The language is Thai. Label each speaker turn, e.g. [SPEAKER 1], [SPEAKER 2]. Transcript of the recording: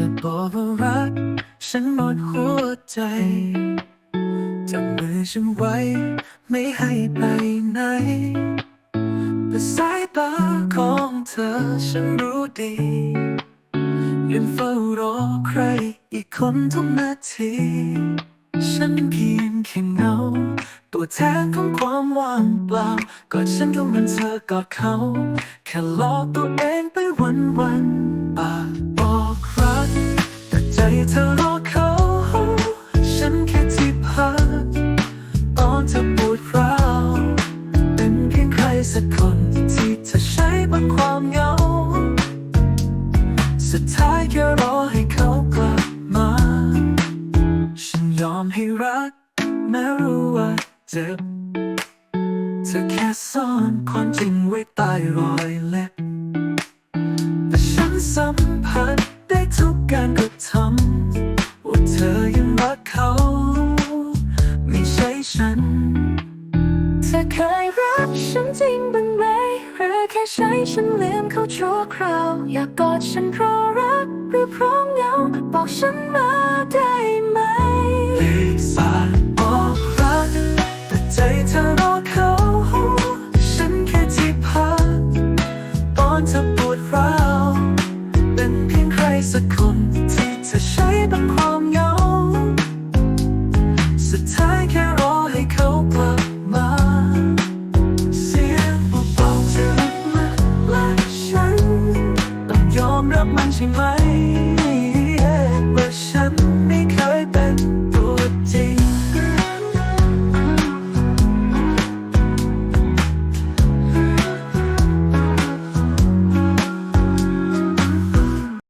[SPEAKER 1] ธอบอกว่ารัก ฉันหมดหัวใจจับมือฉันไว้ ไม่ให้ไปไหนแต่สายตาของเธอฉันรู้ดียังเฝ้ารอใครอีกคนทุกนาที ฉันเพียงแค่เงา ตัวแทนของความว่างเปล่ากอดฉันก็เหมันเธอกอดเขา แค่หลอกตัวเองไปวันวัน สักคนที่เธอใช้บนความเหงา สุดท้ายแค่รอให้เขากลับมา ฉันยอมให้รักแม้รู้ว่าเจ็บ เธอแค่ซ่อนความจริงไว้ใต้รอยเล็บ แต่ฉันสัมผัสได้ทุกการกระทำว่าเธอยังรักเขา ไม่ใช่ฉัน
[SPEAKER 2] เธอเคยรักฉันจริงบ้างไหมหรือแค่ใช้ฉันเลี้ยงเขาชั่วคราว อยากกอดฉันเพราะรักหรือเพราะเหงาบอกฉันมาได้ไหม
[SPEAKER 1] สายบอกรักแต่ใจเธอรอเขา ฉันแค่ที่พักตอนเธอ ไหมว่าฉัน